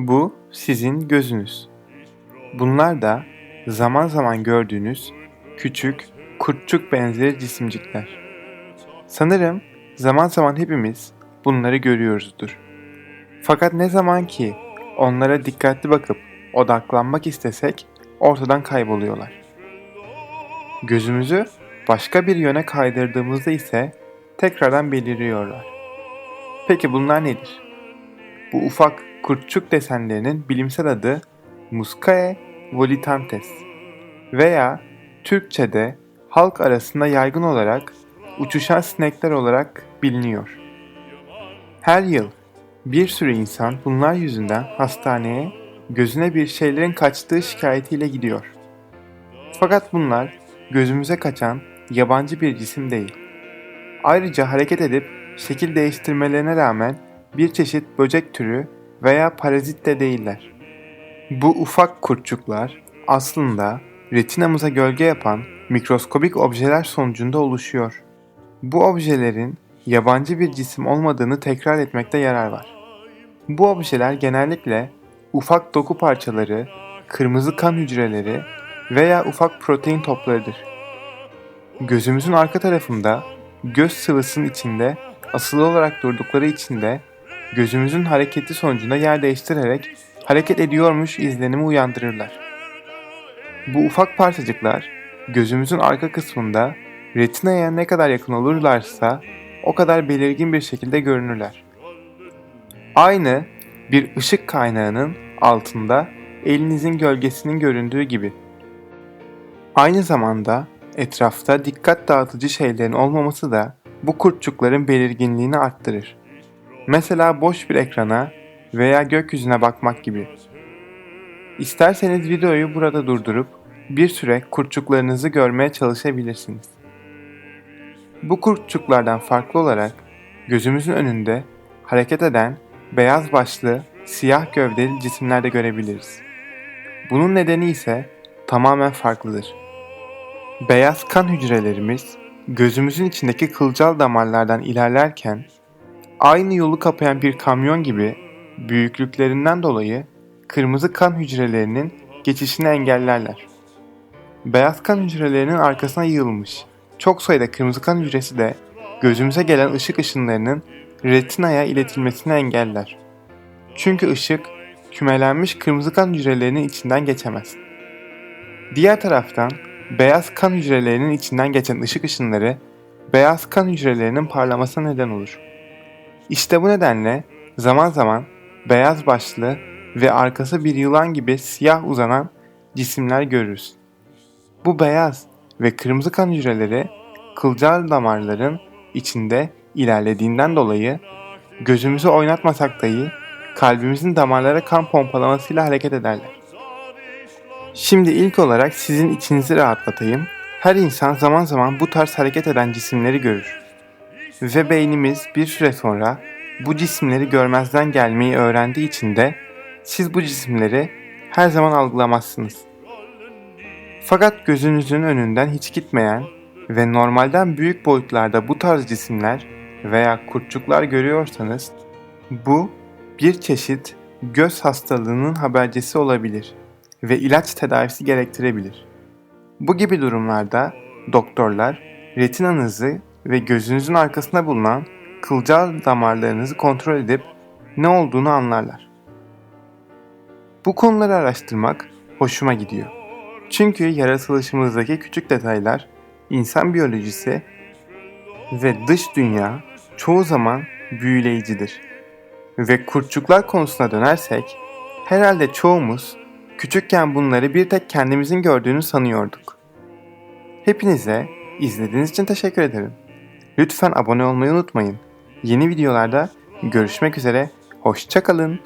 Bu sizin gözünüz. Bunlar da zaman zaman gördüğünüz küçük, kurtçuk benzeri cisimcikler. Sanırım zaman zaman hepimiz bunları görüyoruzdur. Fakat ne zaman ki onlara dikkatli bakıp odaklanmak istesek ortadan kayboluyorlar. Gözümüzü başka bir yöne kaydırdığımızda ise tekrardan beliriyorlar. Peki bunlar nedir? Bu ufak kurtçuk desenlerinin bilimsel adı Muscae volitantes veya Türkçe'de halk arasında yaygın olarak uçuşan sinekler olarak biliniyor. Her yıl bir sürü insan bunlar yüzünden hastaneye gözüne bir şeylerin kaçtığı şikayetiyle gidiyor. Fakat bunlar gözümüze kaçan yabancı bir cisim değil. Ayrıca hareket edip şekil değiştirmelerine rağmen bir çeşit böcek türü veya parazit de değiller. Bu ufak kurtçuklar aslında retinamıza gölge yapan mikroskobik objeler sonucunda oluşuyor. Bu objelerin yabancı bir cisim olmadığını tekrar etmekte yarar var. Bu objeler genellikle ufak doku parçaları, kırmızı kan hücreleri veya ufak protein toplarıdır. Gözümüzün arka tarafında göz sıvısının içinde asılı olarak durdukları için de gözümüzün hareketi sonucunda yer değiştirerek hareket ediyormuş izlenimi uyandırırlar. Bu ufak parçacıklar gözümüzün arka kısmında retinaya ne kadar yakın olurlarsa o kadar belirgin bir şekilde görünürler. Aynı bir ışık kaynağının altında elinizin gölgesinin göründüğü gibi. Aynı zamanda etrafta dikkat dağıtıcı şeylerin olmaması da bu kurtçukların belirginliğini arttırır. Mesela boş bir ekrana veya gökyüzüne bakmak gibi. İsterseniz videoyu burada durdurup bir süre kurtçuklarınızı görmeye çalışabilirsiniz. Bu kurtçuklardan farklı olarak gözümüzün önünde hareket eden beyaz başlı, siyah gövdeli cisimler de görebiliriz. Bunun nedeni ise tamamen farklıdır. Beyaz kan hücrelerimiz gözümüzün içindeki kılcal damarlardan ilerlerken aynı yolu kapayan bir kamyon gibi büyüklüklerinden dolayı kırmızı kan hücrelerinin geçişini engellerler. Beyaz kan hücrelerinin arkasına yığılmış çok sayıda kırmızı kan hücresi de gözümüze gelen ışık ışınlarının retinaya iletilmesini engeller. Çünkü ışık kümelenmiş kırmızı kan hücrelerinin içinden geçemez. Diğer taraftan beyaz kan hücrelerinin içinden geçen ışık ışınları beyaz kan hücrelerinin parlamasına neden olur. İşte bu nedenle zaman zaman beyaz başlı ve arkası bir yılan gibi siyah uzanan cisimler görürüz. Bu beyaz ve kırmızı kan hücreleri kılcal damarların içinde ilerlediğinden dolayı gözümüzü oynatmasak dahi kalbimizin damarlara kan pompalamasıyla hareket ederler. Şimdi ilk olarak sizin içinizi rahatlatayım. Her insan zaman zaman bu tarz hareket eden cisimleri görür. Ve beynimiz bir süre sonra bu cisimleri görmezden gelmeyi öğrendiği için de siz bu cisimleri her zaman algılamazsınız. Fakat gözünüzün önünden hiç gitmeyen ve normalden büyük boyutlarda bu tarz cisimler veya kurtçuklar görüyorsanız bu bir çeşit göz hastalığının habercisi olabilir ve ilaç tedavisi gerektirebilir. Bu gibi durumlarda doktorlar retinanızı ve gözünüzün arkasında bulunan kılcal damarlarınızı kontrol edip ne olduğunu anlarlar. Bu konuları araştırmak hoşuma gidiyor. Çünkü yaratılışımızdaki küçük detaylar, insan biyolojisi ve dış dünya çoğu zaman büyüleyicidir. Ve kurtçuklar konusuna dönersek, herhalde çoğumuz küçükken bunları bir tek kendimizin gördüğünü sanıyorduk. Hepinize izlediğiniz için teşekkür ederim. Lütfen abone olmayı unutmayın. Yeni videolarda görüşmek üzere, hoşçakalın.